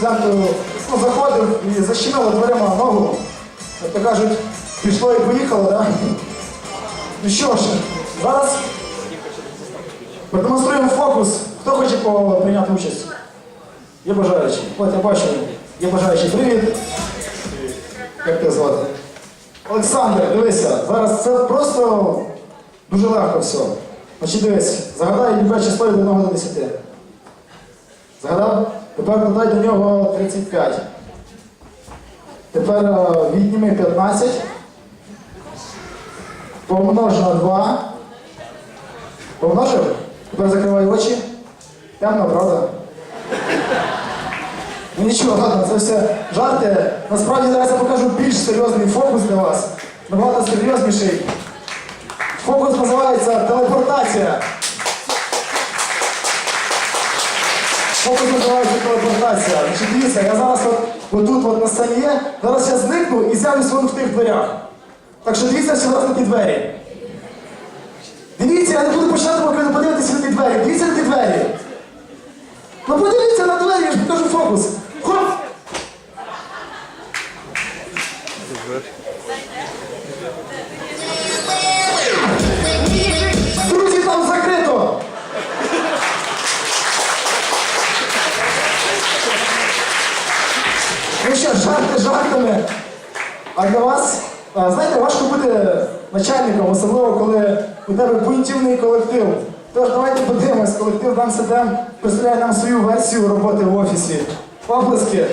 центру ну, заходив і защемило дверима ногу. Як то кажуть, пішло і поїхало, да? Ну що ж, зараз продемонструємо фокус. Хто хоче прийняти участь? Є бажаючі. От я бачу, є бажаючі. Привіт. Як тебе звати? Олександр, дивися, зараз це просто дуже легко все. Значить, дивись, загадай любе число від 1 до 10. Загадав? Тепер додай до нього 35. Тепер е, відніми 15. Помнож на 2. Помножив? Тепер закривай очі. Темно, правда? Ну нічого, ладно, це все жарти. Насправді зараз я покажу більш серйозний фокус для вас. Набагато серйозніший. Фокус називається телепортація. Фокус називається телепортація. Значить, дивіться, я зараз от, отут от на сцені є, зараз я зникну і з'явлюсь вон в тих дверях. Так що дивіться ще раз на ті двері. Дивіться, я не буду починати, поки ви не подивитеся на ті двері. Дивіться на ті двері. Ну подивіться на двері, я ж покажу фокус. Хоп! Жарти жартами. А для вас, знаєте, важко бути начальником, особливо коли у тебе бунтівний колектив. Тож давайте подивимось, колектив нам Седем представляє нам свою версію роботи в офісі. Оплески.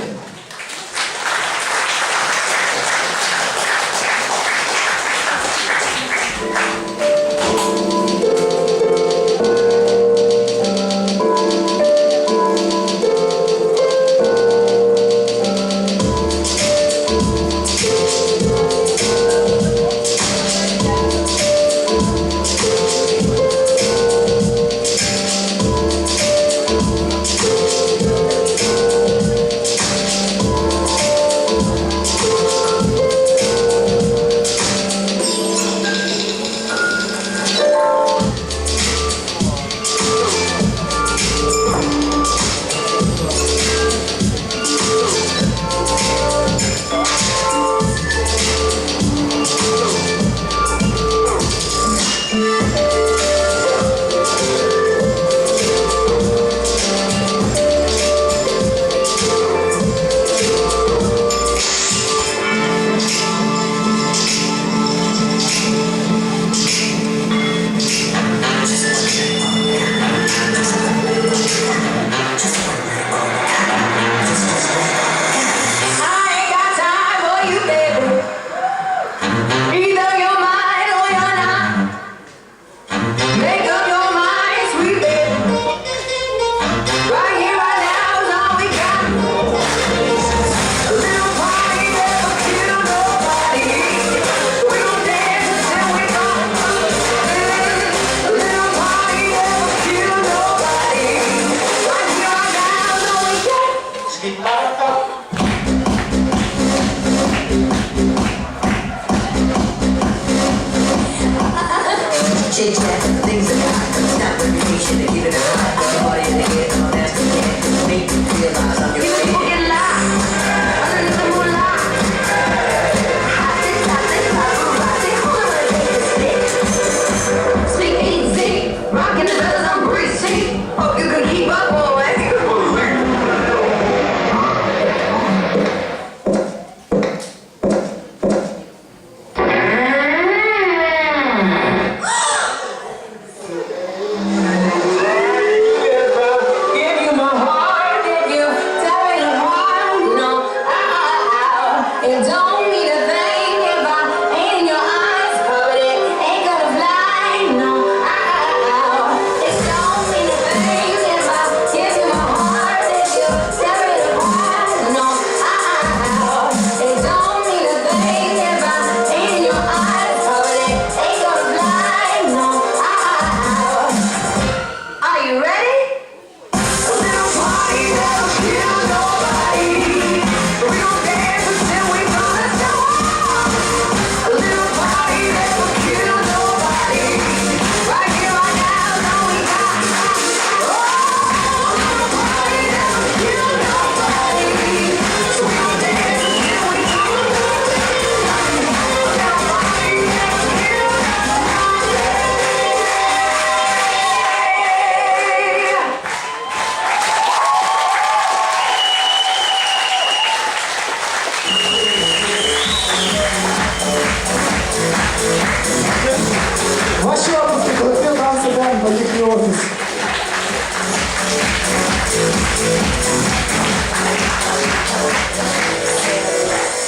великий офіс.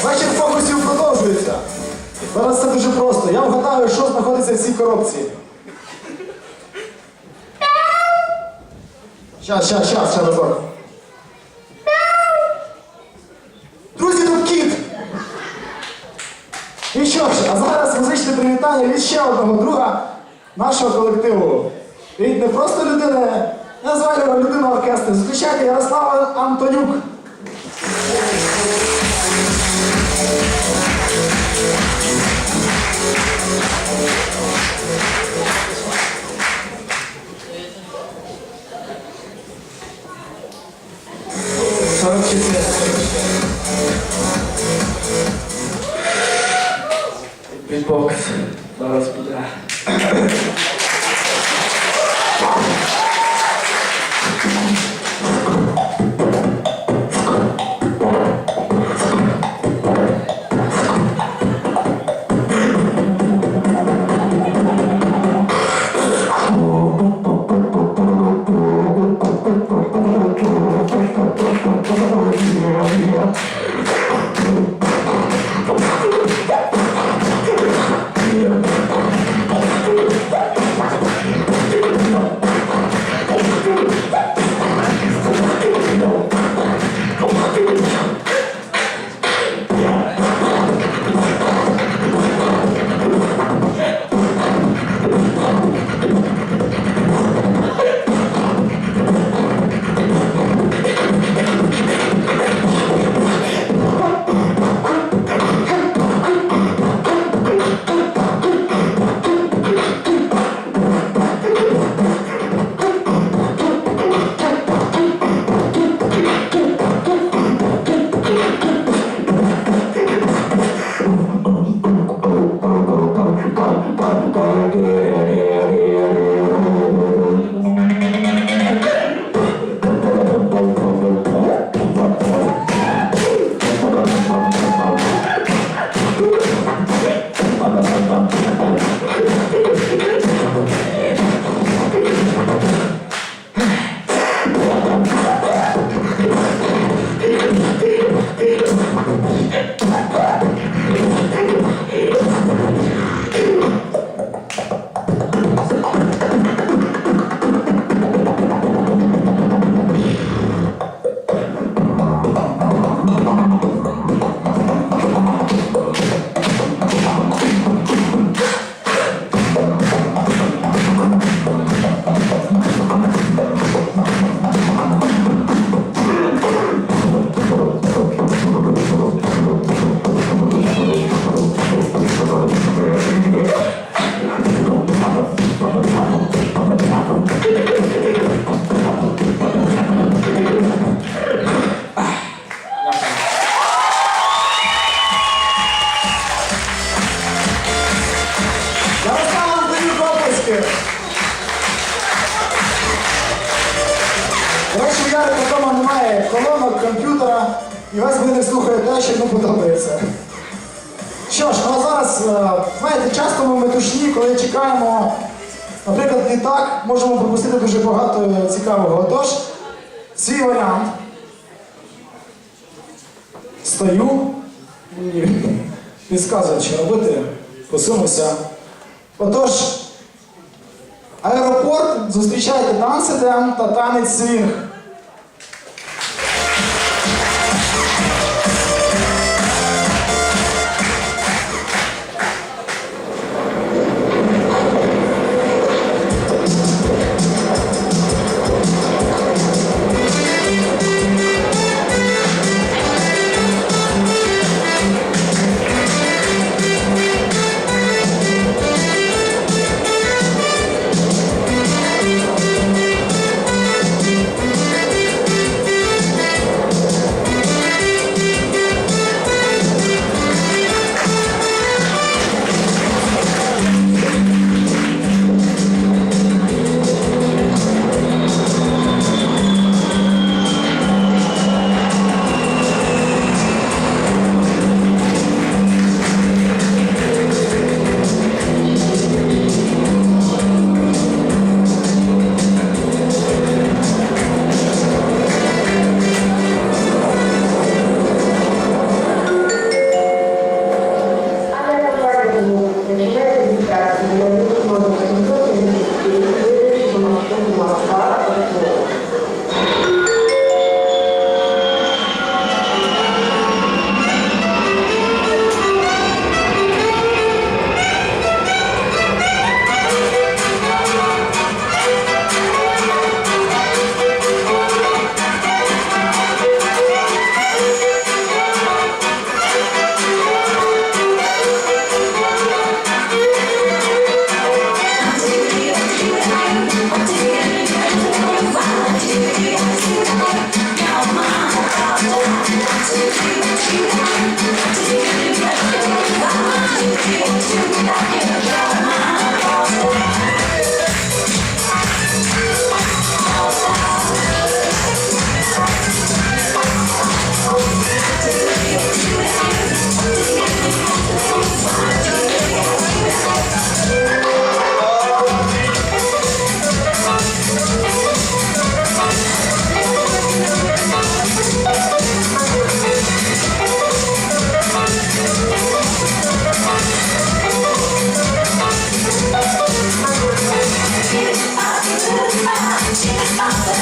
Вечір фокусів продовжується. Зараз це дуже просто. Я вгадаю, що знаходиться в цій коробці. Щас, щас, щас, ще разок. Друзі, тут кіт! І що ж, а зараз музичне привітання від ще одного друга нашого колективу. Від не просто людини, я називаю його людина оркестру. Зустрічайте Ярослава Антонюк. Бітбокс. Зараз буде. Thank you. Наприклад, літак, можемо пропустити дуже багато цікавого. Отож, свій варіант. Стою, мені підказують, що робити, посунувся. Отож, аеропорт, зустрічайте танцидем та танець свінг.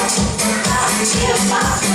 А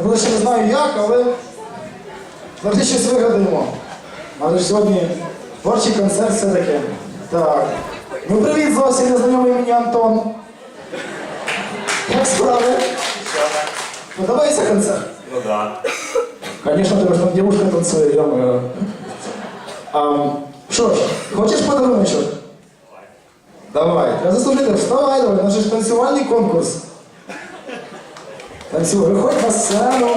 Я ще не знаю як, але завжди щось вигадаємо. Але ж сьогодні творчий концерт все-таки. Так. Ну привіт, зовсім незнайомий мені Антон. Як справи? Подобається концерт? Ну да. Конечно, тебе ж там девушка танцує, я А, що ж, хочеш подаруночок? Давай, треба заслужити, вставай, давай, ж танцювальний конкурс. Танцюй, виходь на сцену.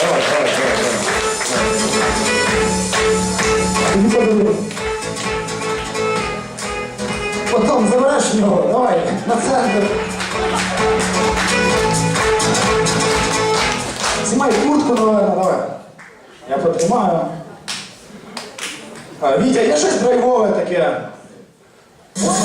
Давай, давай, давай, давай. Потім забереш в нього, давай, на центр. Знімай куртку, наверное, давай. Я потримаю. А, Вітя, є щось драйвове таке? Добре,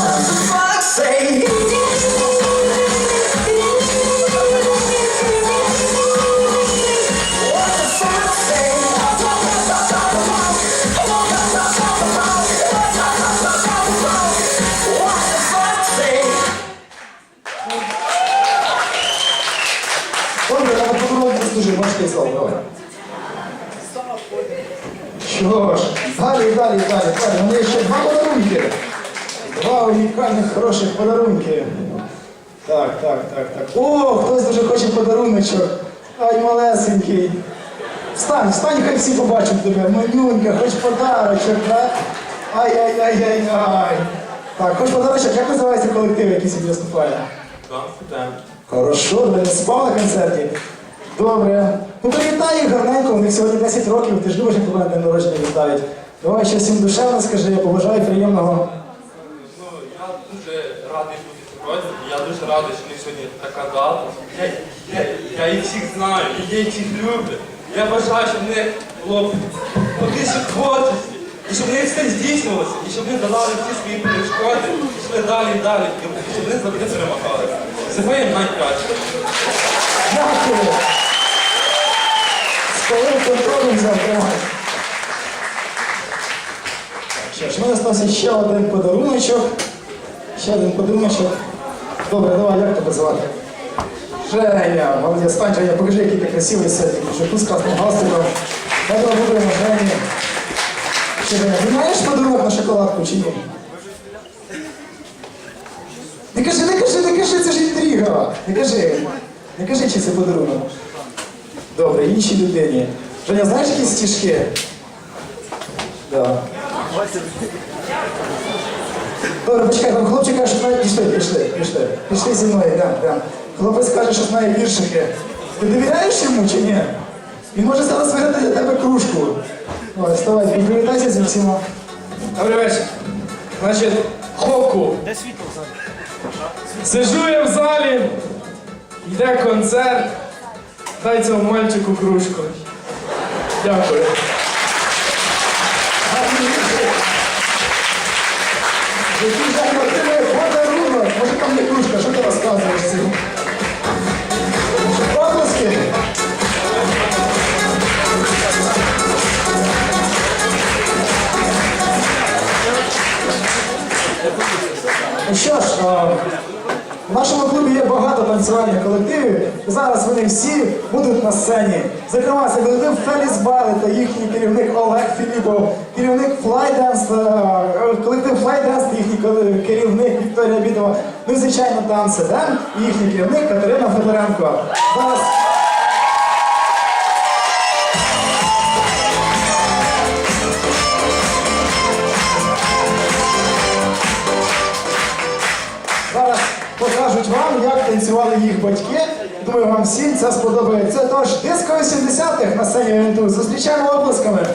далі, далі, далі. У мене ще два подарунки. Два унікальних хороших подарунки. Так, так, так, так. О, хтось дуже хоче подаруночок. Ай, малесенький. Встань, встань, хай всі побачать тебе. Манюнька, хоч подарочок, да? Ай-яй-яй-яй-яй. Так, хоч подарочок, як називається колектив, який сьогодні виступає? Хорошо, ви не спав на концерті. Добре. Ну привітай їх гарненько, у них сьогодні 10 років, ти ж любиш, як тебе день народження вітають. Давай щось їм душевно скажи, я побажаю приємного. Ну, я дуже радий бути сьогодні. Я дуже радий, що них сьогодні така дата. Я, я, я їх всіх знаю, і я їх всіх люблю. Я бажаю, щоб в них було більше творчості, і щоб в них все здійснилося, і щоб вони долали всі свої перешкоди, і йшли далі і далі, і щоб вони завжди перемагали. Всього їм найкраще. Дякую. З полим контролем взяв Що ж, в мене стався ще один подаруночок. Ще один подаруночок. Добре, давай, як тебе звати? Женя, молодець, стань, Женя, покажи, який ти красивий сьогодні. Жаку з красним галстуком. Давай виберемо Жені. Ще, Женя, ти маєш подарунок на шоколадку чи ні? Не кажи, не кажи, не кажи, це ж інтрига. Не кажи. Не кажи, чи це подарунок. Добре, іншій людині. Женя, знаєш якісь стіжки? Да. Добре, почекай, там хлопчик каже, що знає, пішли, пішли, пішли. Пішли зі мною, йдемо, йдемо. Хлопець каже, що знає віршики. Ти довіряєш йому чи ні? Він може зараз виграти для тебе кружку. Ой, вставай, привітайся зі всіма. Добрий вечір. Значить, хопку. Де світло Сижу я в залі, йде концерт. Дай цьому мальчику кружку. Дякую. Який отримує подарунок. Може там не кружка, що ти розказуєш цим? Оплески. Ну що ж, а, в нашому клубі є багато танцювальних колективів. Зараз вони всі будуть на сцені. Зокрема, це колектив Феліс Бали та їхній керівник Олег Філіпов, керівник Флайденс, колектив Флайденс, їхній керівник Вікторія Бідова. Ну і звичайно танці, да? І їхній керівник Катерина Федоренко. Зараз покажуть вам, як танцювали їх батьки. Думаю, вам всім це сподобається. Тож, диско 80-х на сцені ОНТУ. Зустрічаємо оплесками.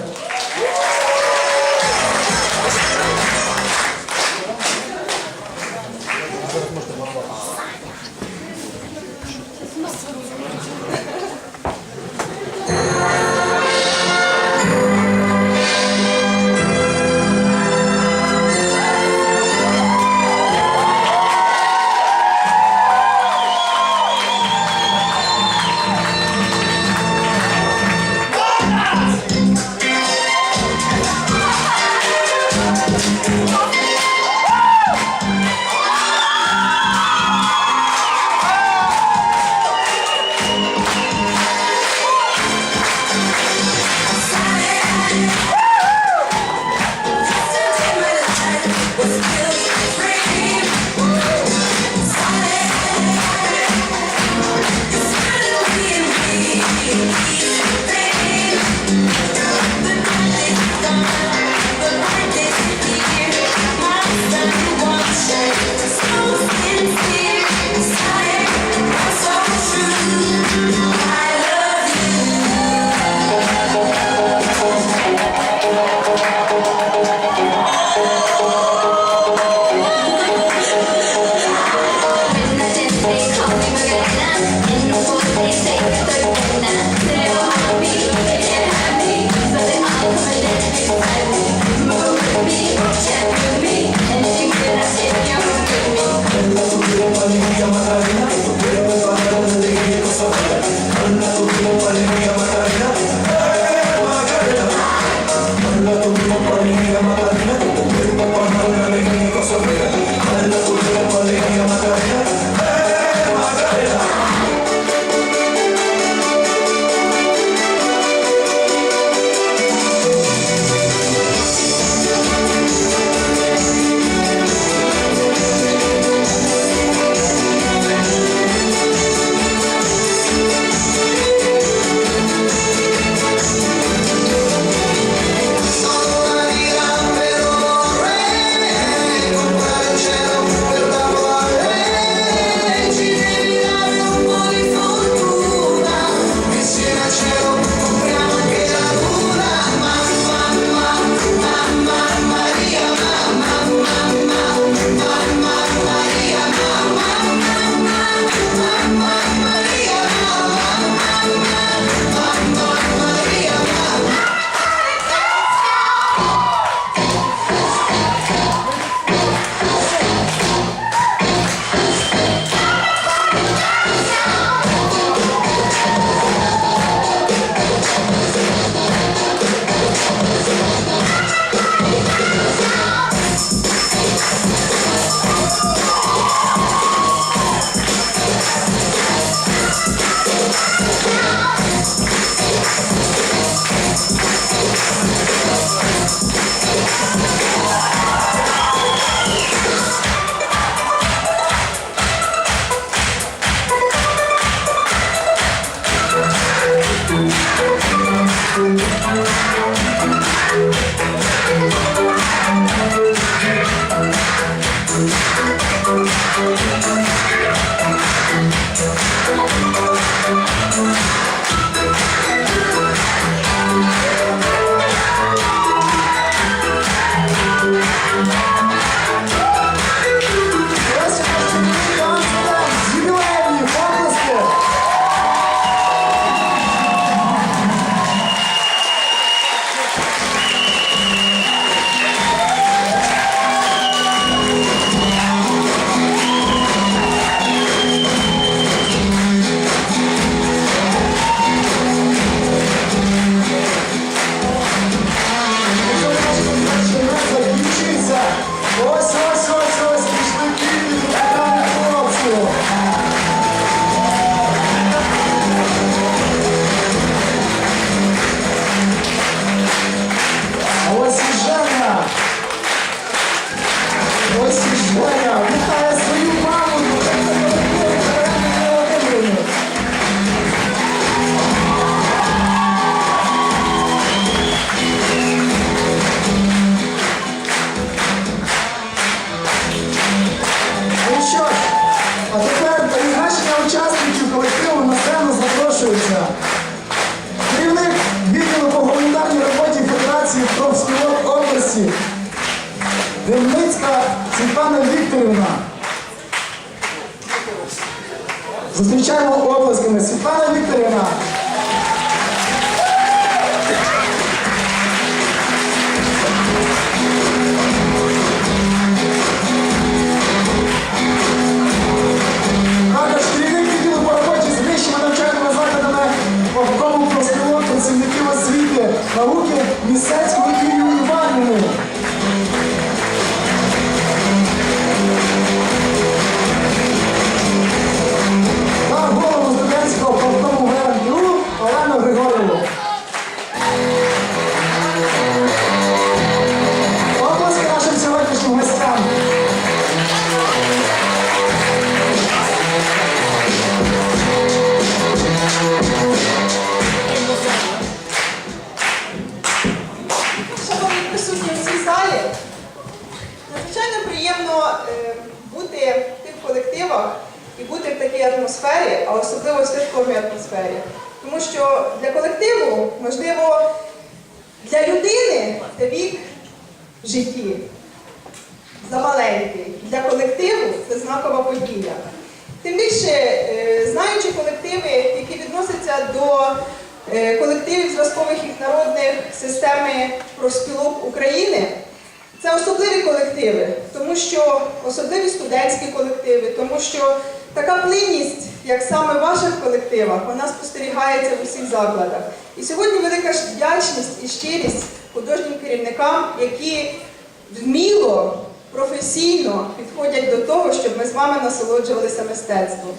Області. Демницька Світлана Вікторівна. Зустрічаємо оплесками. Світлана Вікторівна. Науки Місецьку Bravo. Підходять до того, щоб ми з вами насолоджувалися мистецтвом.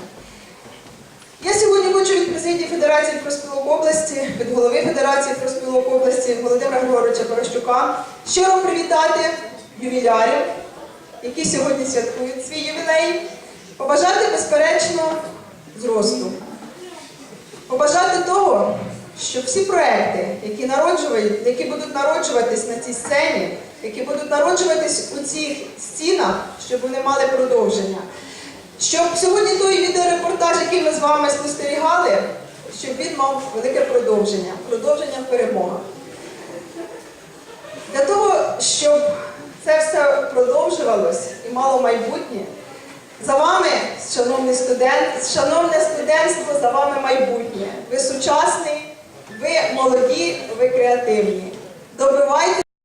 Я сьогодні хочу від президії Федерації профспілок області, від голови Федерації профспілок області Володимира Григоровича Порощука щиро привітати ювілярів, які сьогодні святкують свій ювілей, побажати безперечно зросту, побажати того, щоб всі проекти, які народжують, які будуть народжуватись на цій сцені, які будуть народжуватись у цих стінах, щоб вони мали продовження. Щоб сьогодні той відеорепортаж, який ми з вами спостерігали, щоб він мав велике продовження, продовження в перемогах. Для того, щоб це все продовжувалось і мало майбутнє, за вами, шановний студент, шановне студентство, за вами майбутнє. Ви сучасний, ви молоді, ви креативні. Добивайте